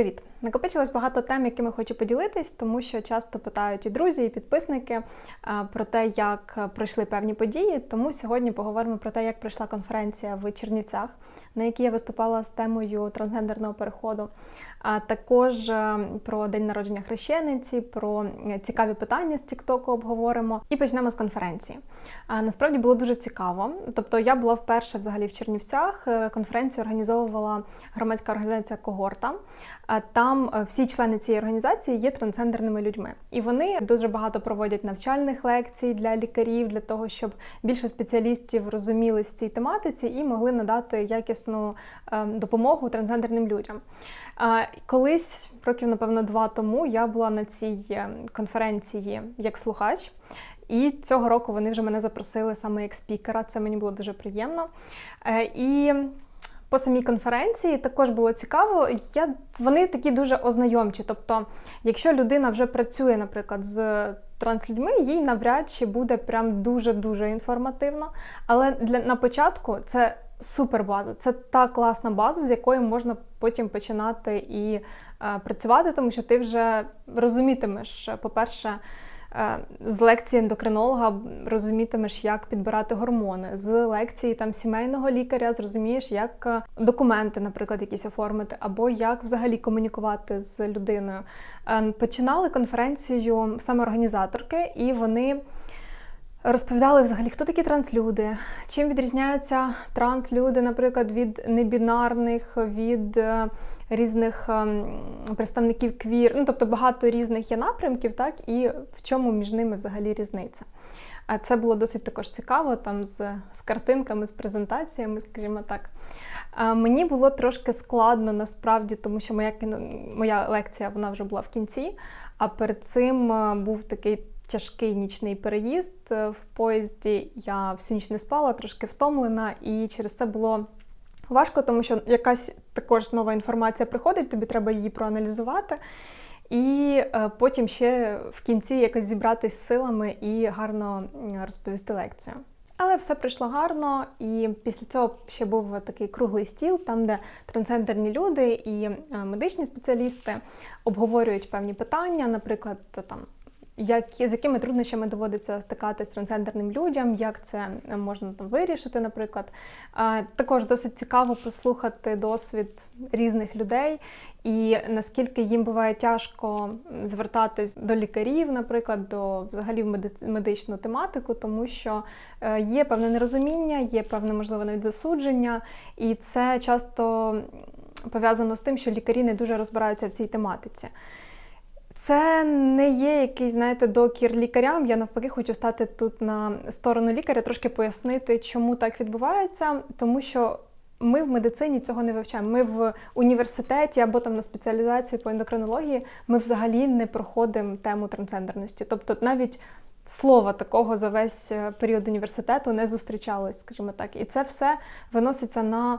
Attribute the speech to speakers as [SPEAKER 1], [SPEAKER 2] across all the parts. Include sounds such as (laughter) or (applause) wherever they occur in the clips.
[SPEAKER 1] Привіт! Накопичилось багато тем, якими хочу поділитись, тому що часто питають і друзі, і підписники е, про те, як пройшли певні події. Тому сьогодні поговоримо про те, як пройшла конференція в Чернівцях, на якій я виступала з темою трансгендерного переходу. А також е, про день народження хрещениці, про цікаві питання з Тіктоку обговоримо. І почнемо з конференції. Насправді було дуже цікаво. Тобто, я була вперше взагалі в Чернівцях. Е, Конференцію організовувала громадська організація Когорта. Там е, всі члени цієї організації є трансгендерними людьми, і вони дуже багато проводять навчальних лекцій для лікарів, для того, щоб більше спеціалістів розуміли з цій тематиці і могли надати якісну ем, допомогу трансгендерним людям. Колись, років, напевно, два тому, я була на цій е, конференції як слухач. І цього року вони вже мене запросили саме як спікера. Це мені було дуже приємно. Е, І по самій конференції також було цікаво. Я, Вони такі дуже ознайомчі. Тобто, якщо людина вже працює, наприклад, з транслюдьми, їй навряд чи буде прям дуже-дуже інформативно. Але для на початку це супер база. Це та класна база, з якої можна потім починати і е, працювати, тому що ти вже розумітимеш, по-перше, е, з лекції ендокринолога розумітимеш, як підбирати гормони. З лекції там сімейного лікаря зрозумієш, як е, документи, наприклад, якісь оформити, або як взагалі комунікувати з людиною. Е, починали конференцію саме організаторки, і вони. Розповідали взагалі, хто такі транслюди, чим відрізняються транслюди, наприклад, від небінарних, від е, різних е, представників квір, ну тобто багато різних є напрямків, так, і в чому між ними взагалі різниця. А це було досить також цікаво, там з, з картинками, з презентаціями, скажімо так. А мені було трошки складно насправді, тому що моя моя лекція вона вже була в кінці, а перед цим е, був такий тяжкий нічний переїзд е, в поїзді. Я всю ніч не спала, трошки втомлена, і через це було важко, тому що якась також нова інформація приходить, тобі треба її проаналізувати. І е, потім ще в кінці якось зібратись з силами і гарно розповісти лекцію. Але все пройшло гарно, і після цього ще був такий круглий стіл, там де трансгендерні люди і е, медичні спеціалісти обговорюють певні питання, наприклад, там як, з якими труднощами доводиться стикатись трансгендерним людям, як це можна там вирішити, наприклад. Також досить цікаво послухати досвід різних людей і наскільки їм буває тяжко звертатись до лікарів, наприклад, до взагалі в медичну тематику, тому що е, є певне нерозуміння, є певне, можливо, навіть засудження, і це часто пов'язано з тим, що лікарі не дуже розбираються в цій тематиці. Це не є якийсь, знаєте, докір лікарям. Я навпаки хочу стати тут на сторону лікаря, трошки пояснити, чому так відбувається, тому що. Ми в медицині цього не вивчаємо. Ми в університеті або там на спеціалізації по ендокринології ми взагалі не проходимо тему трансгендерності. Тобто навіть слова такого за весь е, період університету не зустрічалось, скажімо так. І це все виноситься на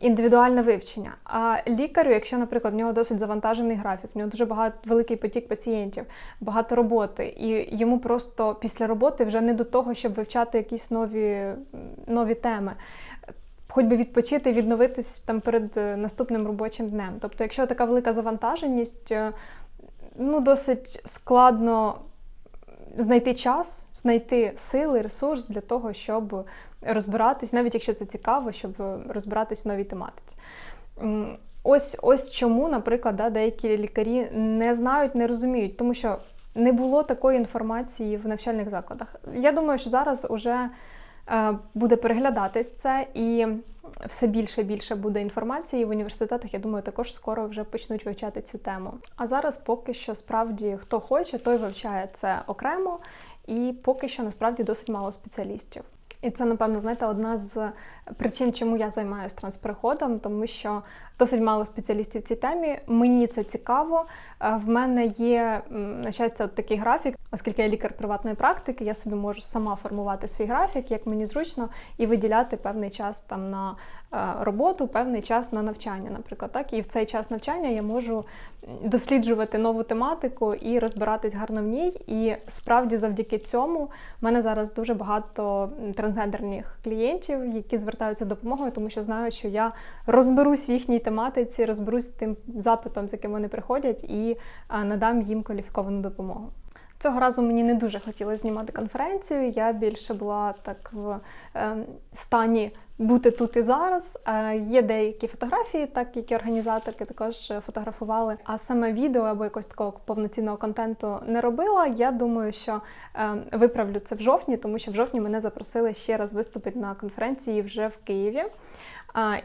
[SPEAKER 1] індивідуальне вивчення. А лікарю, якщо, наприклад, в нього досить завантажений графік, в нього дуже багато великий потік пацієнтів, багато роботи, і йому просто після роботи вже не до того, щоб вивчати якісь нові, нові теми. Хоч би відпочити, відновитись там перед е, наступним робочим днем. Тобто, якщо така велика завантаженість, е, ну досить складно знайти час, знайти сили, ресурс для того, щоб розбиратись, навіть якщо це цікаво, щоб розбиратись в новій тематиці. Ось ось чому, наприклад, да, деякі лікарі не знають, не розуміють, тому що не було такої інформації в навчальних закладах. Я думаю, що зараз вже е, буде переглядатись це і все більше і більше буде інформації в університетах. Я думаю, також скоро вже почнуть вивчати цю тему. А зараз поки що справді хто хоче, той вивчає це окремо, і поки що насправді досить мало спеціалістів. І це, напевно, знаєте, одна з причин, чому я займаюся транспереходом, тому що досить мало спеціалістів в цій темі. Мені це цікаво. Е, в мене є, на щастя, такий графік, оскільки я лікар приватної практики, я собі можу сама формувати свій графік, як мені зручно, і виділяти певний час там на е, роботу, певний час на навчання, наприклад. Так, І в цей час навчання я можу досліджувати нову тематику і розбиратись гарно в ній. І справді, завдяки цьому, в мене зараз дуже багато трансгендерних клієнтів, які звертаються звертаються за допомогою, тому що знають, що я розберусь в їхній тематиці, розберусь тим запитом, з яким вони приходять, і надам їм кваліфіковану допомогу. Цього разу мені не дуже хотілося знімати конференцію. Я більше була так в е, стані бути тут і зараз. Е, є деякі фотографії, так які організаторки також фотографували. А саме відео або якогось такого повноцінного контенту не робила. Я думаю, що е, виправлю це в жовтні, тому що в жовтні мене запросили ще раз виступити на конференції вже в Києві.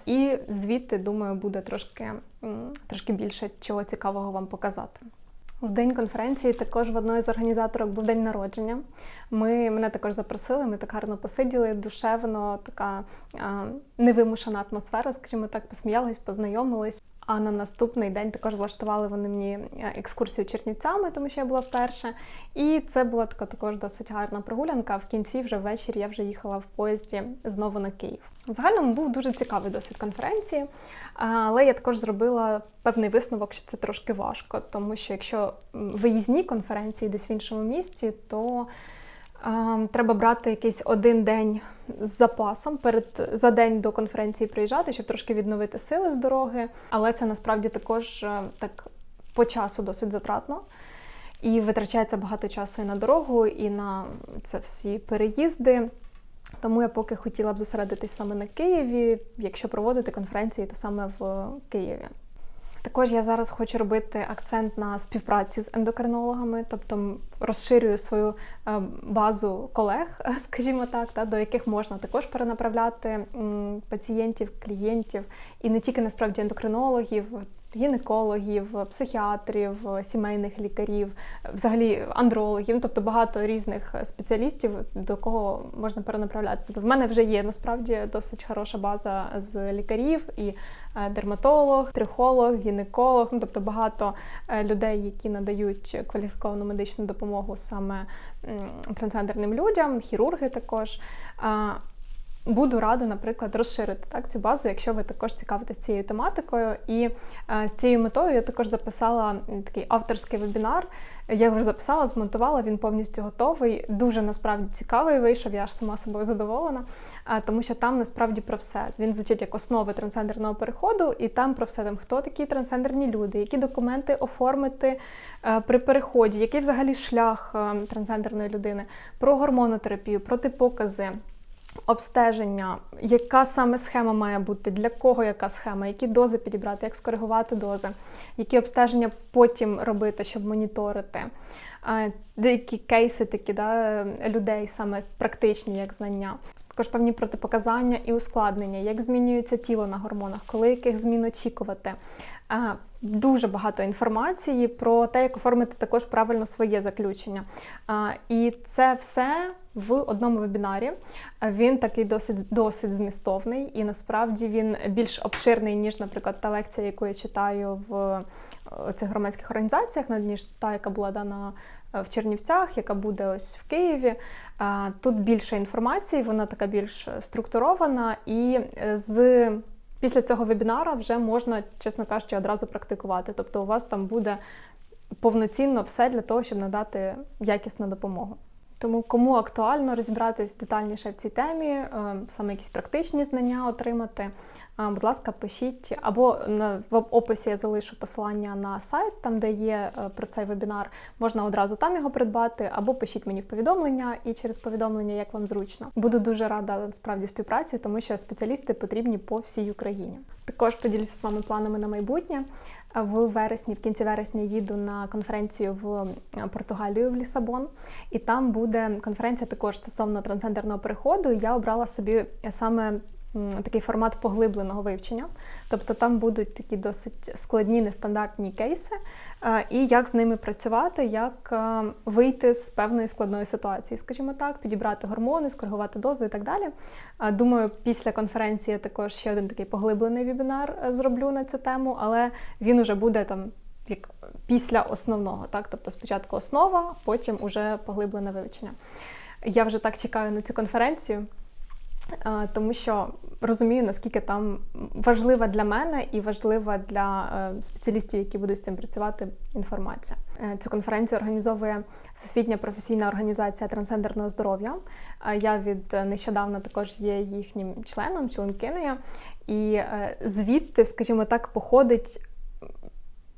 [SPEAKER 1] І звідти, думаю, буде трошки, трошки більше чого цікавого вам показати. В день конференції також в одної з організаторок був день народження. Ми мене також запросили. Ми так гарно посиділи, душевно, така а, невимушена атмосфера, скажімо так, посміялись, познайомились. А на наступний день також влаштували вони мені екскурсію Чернівцями, тому що я була вперше. І це була така також досить гарна прогулянка. В кінці вже ввечері я вже їхала в поїзді знову на Київ. В загальному був дуже цікавий досвід конференції, але я також зробила певний висновок, що це трошки важко, тому що якщо виїзні конференції десь в іншому місті, то Треба брати якийсь один день з запасом перед за день до конференції приїжджати, щоб трошки відновити сили з дороги. Але це насправді також е, так по часу досить затратно. І витрачається багато часу і на дорогу, і на це всі переїзди. Тому я поки хотіла б зосередитись саме на Києві. Якщо проводити конференції, то саме в Києві. Також я зараз хочу робити акцент на співпраці з ендокринологами, тобто розширюю свою е, базу колег, (laughs) скажімо так, та до яких можна також перенаправляти пацієнтів, клієнтів і не тільки насправді ендокринологів гінекологів, психіатрів, сімейних лікарів, взагалі андрологів, тобто багато різних спеціалістів, до кого можна перенаправляти. Тобто в мене вже є насправді досить хороша база з лікарів і е, дерматолог, трихолог, гінеколог, ну тобто багато е, людей, які надають кваліфіковану медичну допомогу саме трансгендерним людям, хірурги також. Буду рада, наприклад, розширити так цю базу, якщо ви також цікавитесь цією тематикою. І е, з цією метою я також записала такий авторський вебінар. Я вже записала, змонтувала, він повністю готовий. Дуже насправді цікавий вийшов, я ж сама собою задоволена, е, тому що там насправді про все. Він звучить як основи трансгендерного переходу, і там про все там, хто такі трансгендерні люди, які документи оформити е, при переході, який взагалі шлях е, трансгендерної людини, про гормонотерапію, протипокази обстеження, яка саме схема має бути, для кого яка схема, які дози підібрати, як скоригувати дози, які обстеження потім робити, щоб моніторити. Деякі кейси такі да, людей, саме практичні, як знання. Також певні протипоказання і ускладнення, як змінюється тіло на гормонах, коли яких змін очікувати. Дуже багато інформації про те, як оформити також правильно своє заключення. І це все в одному вебінарі. Він такий досить досить змістовний, і насправді він більш обширний, ніж, наприклад, та лекція, яку я читаю в цих громадських організаціях, ніж та, яка була дана в Чернівцях, яка буде ось в Києві. Тут більше інформації, вона така більш структурована, і е, з після цього вебінара вже можна, чесно кажучи, одразу практикувати. Тобто у вас там буде повноцінно все для того, щоб надати якісну допомогу. Тому кому актуально розібратись детальніше в цій темі, е, саме якісь практичні знання отримати, будь ласка, пишіть або в описі я залишу посилання на сайт, там де є е, про цей вебінар, можна одразу там його придбати, або пишіть мені в повідомлення і через повідомлення, як вам зручно. Буду дуже рада справді співпраці, тому що спеціалісти потрібні по всій Україні. Також поділюся з вами планами на майбутнє. В вересні, в кінці вересня, їду на конференцію в е, Португалію в Лісабон, і там буде конференція також стосовно трансгендерного переходу. Я обрала собі саме такий формат поглибленого вивчення. Тобто там будуть такі досить складні, нестандартні кейси, е, і як з ними працювати, як е, вийти з певної складної ситуації, скажімо так, підібрати гормони, скоригувати дозу і так далі. Е, думаю, після конференції я також ще один такий поглиблений вебінар зроблю на цю тему, але він уже буде там. Як після основного, так тобто спочатку основа, потім уже поглиблене вивчення. Я вже так чекаю на цю конференцію тому що розумію, наскільки там важлива для мене і важлива для е, спеціалістів, які будуть з цим працювати інформація. Е, Цю конференцію організовує Всесвітня професійна організація трансгендерного здоров'я. Я від е, нещодавно також є їхнім членом, членкинею. І звідти, скажімо так, походить.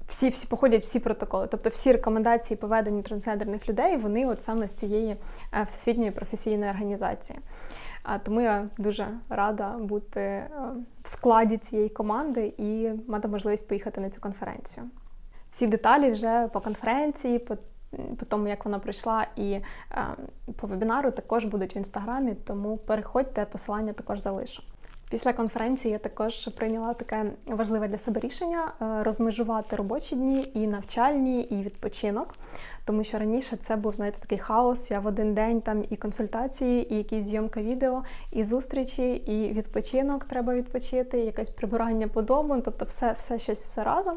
[SPEAKER 1] Всі всі походять всі протоколи, тобто всі рекомендації по трансгендерних людей, вони от саме з цієї всесвітньої професійної організації. А тому я дуже рада бути е, в складі цієї команди і мати можливість поїхати на цю конференцію. Всі деталі вже по конференції, по, по тому, як вона пройшла, і е, по вебінару також будуть в інстаграмі, тому переходьте, посилання також залишу. Після конференції я також прийняла таке важливе для себе рішення е, розмежувати робочі дні і навчальні, і відпочинок. Тому що раніше це був знаєте, такий хаос. Я в один день там і консультації, і якісь зйомка відео, і зустрічі, і відпочинок треба відпочити, і якесь прибирання по дому, тобто все, все щось все разом,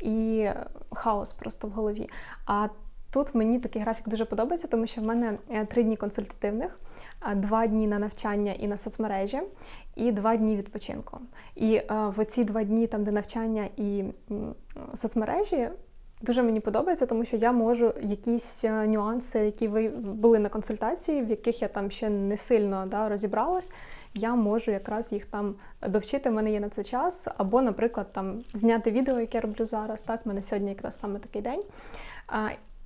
[SPEAKER 1] і хаос просто в голові. А Тут мені такий графік дуже подобається, тому що в мене е, три дні консультативних, два дні на навчання і на соцмережі, і два дні відпочинку. І е, в ці два дні, там де навчання і соцмережі, дуже мені подобається, тому що я можу якісь е, нюанси, які були на консультації, в яких я там ще не сильно да, розібралась. Я можу якраз їх там довчити. в мене є на це час, або, наприклад, там зняти відео, яке я роблю зараз. Так, в мене сьогодні якраз саме такий день.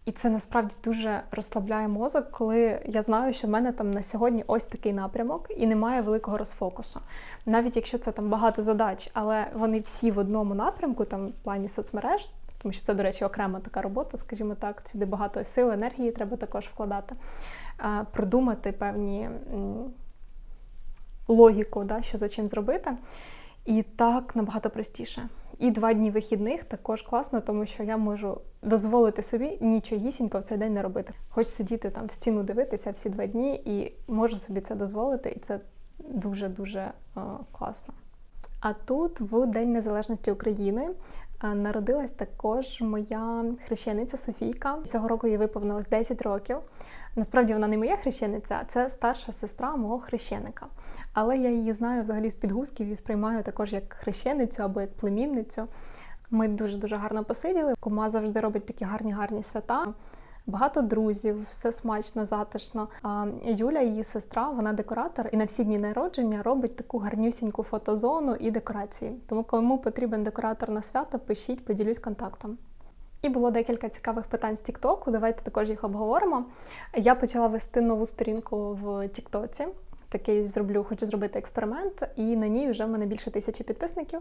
[SPEAKER 1] І це насправді дуже розслабляє мозок, коли я знаю, що в мене там на сьогодні ось такий напрямок і немає великого розфокусу. Навіть якщо це там багато задач, але вони всі в одному напрямку, там в плані соцмереж, тому що це, до речі, окрема така робота, скажімо так, сюди багато сил, енергії треба також вкладати, продумати певні логіку, да, що за чим зробити. І так набагато простіше. І два дні вихідних також класно, тому що я можу дозволити собі нічогісінько в цей день не робити. Хоч сидіти там в стіну дивитися всі два дні, і можу собі це дозволити, і це дуже-дуже класно. А тут, в День Незалежності України, е, народилась також моя хрещениця Софійка. Цього року їй виповнилось 10 років. Насправді вона не моя хрещениця, це старша сестра мого хрещеника. Але я її знаю взагалі з підгузків і сприймаю також як хрещеницю або як племінницю. Ми дуже-дуже гарно посиділи. Кума завжди робить такі гарні-гарні свята. Багато друзів, все смачно, затишно. А Юля, її сестра, вона декоратор, і на всі дні народження робить таку гарнюсіньку фотозону і декорації. Тому, кому потрібен декоратор на свято, пишіть, поділюсь контактом. І було декілька цікавих питань з Тіктоку. Давайте також їх обговоримо. Я почала вести нову сторінку в Тіктоці. Такий зроблю, хочу зробити експеримент, і на ній вже в мене більше тисячі підписників.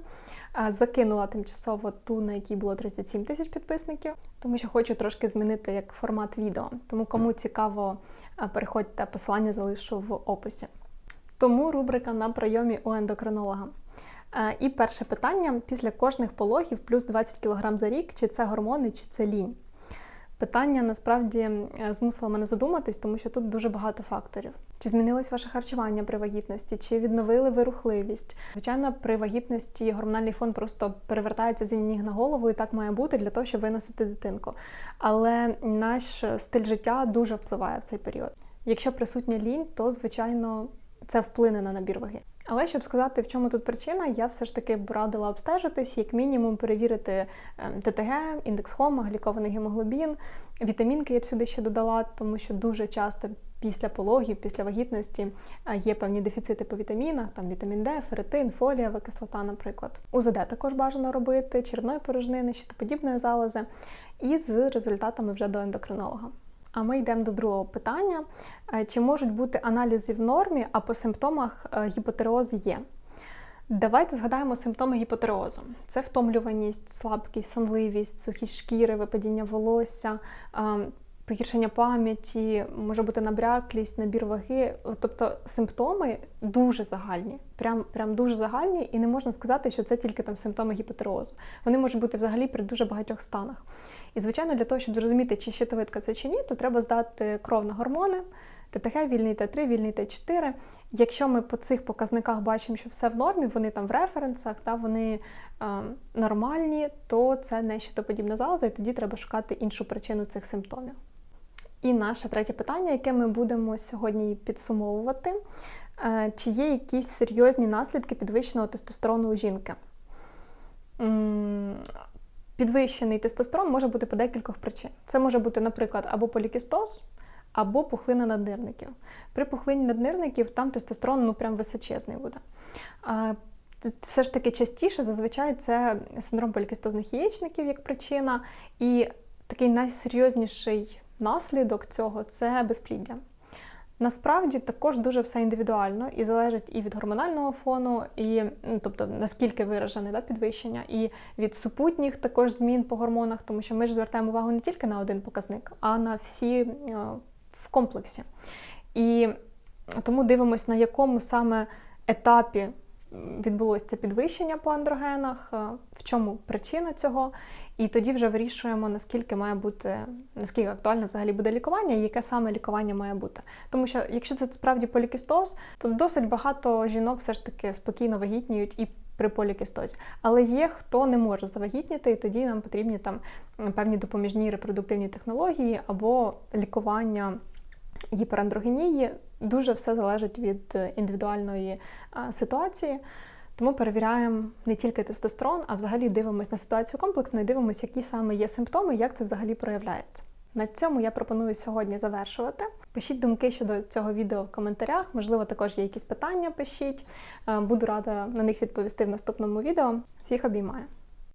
[SPEAKER 1] Закинула тимчасово ту, на якій було 37 тисяч підписників, тому що хочу трошки змінити як формат відео. Тому кому цікаво, переходьте, посилання залишу в описі. Тому рубрика на прийомі у ендокринолога. Е, І перше питання: після кожних пологів плюс 20 кг за рік, чи це гормони, чи це лінь? Питання насправді е, змусило мене задуматись, тому що тут дуже багато факторів. Чи змінилось ваше харчування при вагітності, чи відновили ви рухливість? Звичайно, при вагітності гормональний фон просто перевертається з ніг на голову, і так має бути для того, щоб виносити дитинку. Але наш стиль життя дуже впливає в цей період. Якщо присутня лінь, то звичайно це вплине на набір ваги. Але щоб сказати, в чому тут причина, я все ж таки б радила обстежитись, як мінімум перевірити ем, ТТГ, індекс хома, глікований гемоглобін, вітамінки я б сюди ще додала, тому що дуже часто після пологів, після вагітності е, є певні дефіцити по вітамінах, там вітамін Д, ферритин, фолієва кислота, наприклад. УЗД також бажано робити, червної порожнини, щитоподібної залози, і з результатами вже до ендокринолога. А ми йдемо до другого питання: Е, чи можуть бути аналізи в нормі, а по симптомах е, гіпотереоз є? Давайте згадаємо симптоми гіпотереозу: це втомлюваність, слабкість, сонливість, сухість шкіри, випадіння волосся, е, погіршення пам'яті, може бути набряклість, набір ваги. Тобто симптоми дуже загальні, прям, прям дуже загальні, і не можна сказати, що це тільки там симптоми гіпотереозу. Вони можуть бути взагалі при дуже багатьох станах. І, звичайно, для того, щоб зрозуміти, чи щитовидка це чи ні, то треба здати кров на гормони. ТТГ, вільний Т3, вільний Т4. Якщо ми по цих показниках бачимо, що все в нормі, вони там в референсах, та вони е, нормальні, то це не щитоподібна залоза, і тоді треба шукати іншу причину цих симптомів. І наше третє питання, яке ми будемо сьогодні підсумовувати, е, чи є якісь серйозні наслідки підвищеного тестостерону у жінки? підвищений тестостерон може бути по декількох причин. Це може бути, наприклад, або полікістоз, або пухлина наднирників. При пухлині наднирників там тестостерон ну прям височезний буде. Все ж таки частіше зазвичай це синдром полікістозних яєчників як причина, і такий найсерйозніший наслідок цього це безпліддя. Насправді також дуже все індивідуально і залежить і від гормонального фону, і ну, тобто наскільки виражене да, підвищення, і від супутніх також змін по гормонах, тому що ми ж звертаємо увагу не тільки на один показник, а на всі е, в комплексі. І тому дивимося, на якому саме етапі відбулося це підвищення по андрогенах, е, в чому причина цього, і тоді вже вирішуємо, наскільки має бути, наскільки актуальне взагалі буде лікування, і яке саме лікування має бути. Тому що якщо це справді полікістоз, то досить багато жінок все ж таки спокійно вагітніють і при полікістозі. Але є хто не може завагітніти, і тоді нам потрібні там певні допоміжні репродуктивні технології або лікування гіперандрогенії. Дуже все залежить від індивідуальної ситуації. Тому перевіряємо не тільки тестостерон, а взагалі дивимося на ситуацію комплексно і дивимося, які саме є симптоми, як це взагалі проявляється. На цьому я пропоную сьогодні завершувати. Пишіть думки щодо цього відео в коментарях. Можливо, також є якісь питання. Пишіть. Буду рада на них відповісти в наступному відео. Всіх обіймаю.